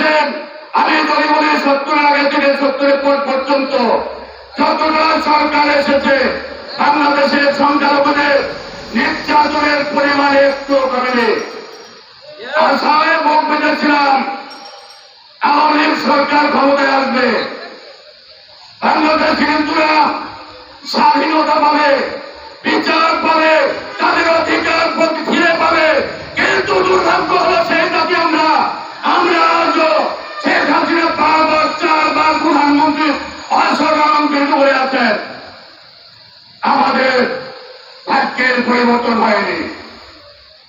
দেখেছেন আমি যদি বলি সত্তরের আগে থেকে সত্তরের পর পর্যন্ত যতটা সরকার এসেছে, বাংলাদেশের সংখ্যালঘুদের নির্যাতনের পরিমাণ একটু কমেনি। আসামে মুখ বেঁধেছিলাম, আওয়ামী লীগ সরকার ক্ষমতায় আসবে। বাংলাদেশ হিন্দুরা স্বাধীনতা পাবে হয়ে আছেন, আমাদের ভাগ্যের পরিবর্তন হয়নি।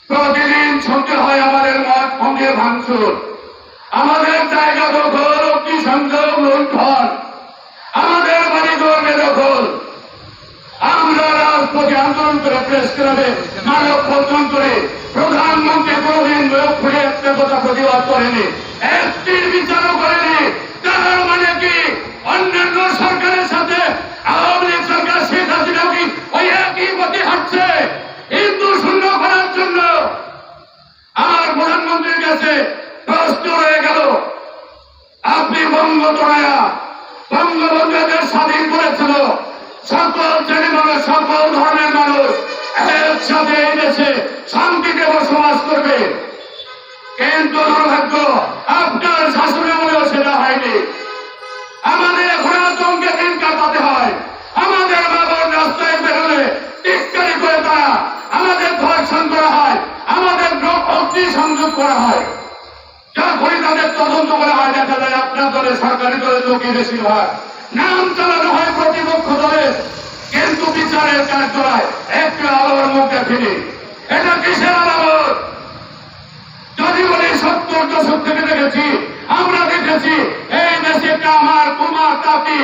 প্রতিদিন শুনতে হয় আমাদের মত ভঙ্গের ভাঙচুর। আমাদের জায়গা দখল, অগ্নি সংযোগ, লুণ্ঠন। আমাদের বাড়ি গর্বে দখল। আমরা রাজপথে আন্দোলন করে প্রেস ক্লাবে মানব বন্ধন করে প্রধানমন্ত্রী কোনদিন লোক খুলে একটা কথা প্রতিবাদ করেনি। একটির বিচারও কাছে প্রশ্ন রয়ে গেল। আপনি বঙ্গ তোড়ায়া বঙ্গবন্ধুদের স্বাধীন করেছিল। সকল শ্রেণি মানুষ সকল ধর্মের মানুষ একসাথে এই দেশে শান্তিতে বসবাস করবে। কিন্তু দুর্ভাগ্য, আপনার শাসনে মনেও সেটা হয়নি। আমাদের এখন আতঙ্কে দিন কাটাতে হয়। আমাদের বাবার রাস্তায় বেরোলে টিক্কারি করে তারা। আমাদের ধর্ষণ করা হয়। অগ্নি সংযোগ করা হয়। যখনই তাদের তদন্ত করা হয়, দেখা যায় আপনার দলে সরকারি দলের লোকই বেশিরভাগ। নাম চালানো হয় প্রতিপক্ষ দলে কিন্তু বিচারের কাজ চলায় একটু আলোর মুখ দেখেনি এটা কিসের আলামত? যদি বলি সত্তর দশক থেকে দেখেছি, আমরা দেখেছি, এই দেশে কামার, কুমার, তাপি।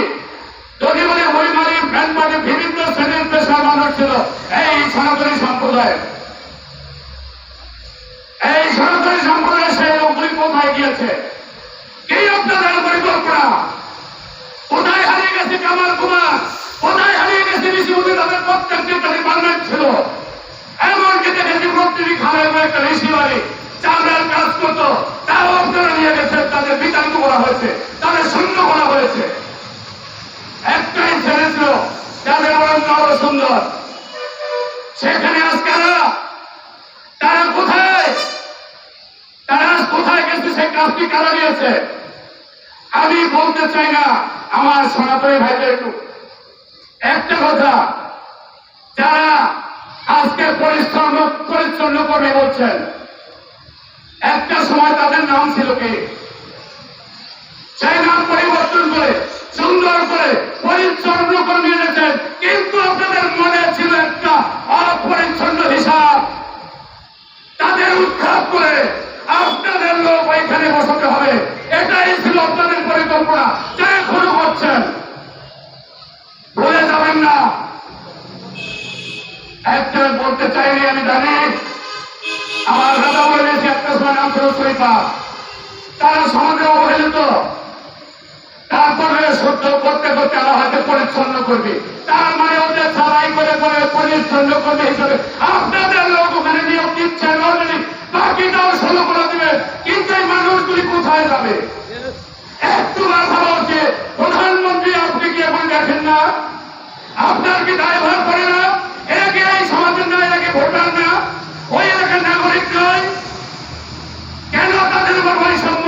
যদি বলি বইমারি ভ্যানবাড়ি বিভিন্ন শ্রেণির পেশার মানুষ ছিল, এই সনাতনী সম্প্রদায় কোথায় হারিয়ে গেছে কামাল কুমার? কোথায় হারিয়ে গেছে ঋষিমুনি তাদের প্রত্যেকটি তাদের পারমানেন্ট ছিল? এমনকি দেখেছি প্রতিটি খালের একটা ঋষি বাড়ি। চামড়ার কাজ করতো তাও আপনারা নিয়ে গেছেন তাদের বিতাড়িত করা হয়েছে, তাদের শূন্য করা হয়েছে। একটাই ছেলে যাদের বরং আরও সুন্দর সেখানে আজ কারা? তারা কোথায়? তারা কোথায় গেছে সেই কাজটি কারা নিয়েছে? আমি বলতে চাই না, আমার সনাতনী ভাইদের একটু। একটা কথা, যারা আজকে পরিশ্রম পরিচ্ছন্ন করবে বলছেন, একটা সময় তাদের নাম ছিল কি? সেই নাম পরিবর্তন করে, সুন্দর করে পরিচ্ছন্ন করে নিয়ে গেছেন কিন্তু আপনাদের মনে ছিল একটা অপরিচ্ছন্ন হিসাব। তাদের উৎখাত করে আপনাদের লোক ওইখানে বসাতে হবে এটাই ছিল আপনাদের পরিকল্পনা যা এখনও করছেন ভুলে যাবেন না। একটা বলতে চাইনি আমি জানি, আমার দাদা বলেছি একটা সময় নাম ছিল শরীফা তারা সমাজে অবহেলিত। তারপরে সহ্য করতে করতে আল্লাহ হয়তো পরিচ্ছন্ন করবে। তার মানে ওদের ছাড়াই করে করে পরিচ্ছন্ন করবে হিসাবে। আপনাদের লোক ওখানে নিয়োগ দিচ্ছেন অলরেডি বাকিটাও শুরু করে দিবে। কিন্তু এই মানুষগুলি কোথায় যাবে? একটু মাথা উচিত আপনার কি দায়ভার করে না? এরা কি এই সমাজের না এরা কি ভোটার না? ওই এলাকার নাগরিক নয়। কেন তাদের উপর বৈষম্য?